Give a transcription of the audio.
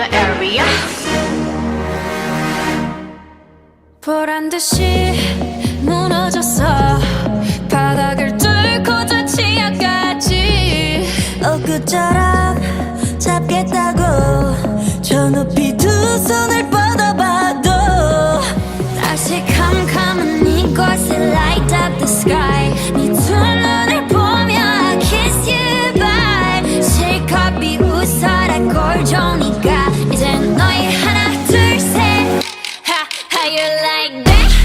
your area. 보란 듯이 무너졌어. 바닥을 뚫고 저 지하까지 엊그처럼 잡겠다고 저 높이 두 손을 뻗. like that.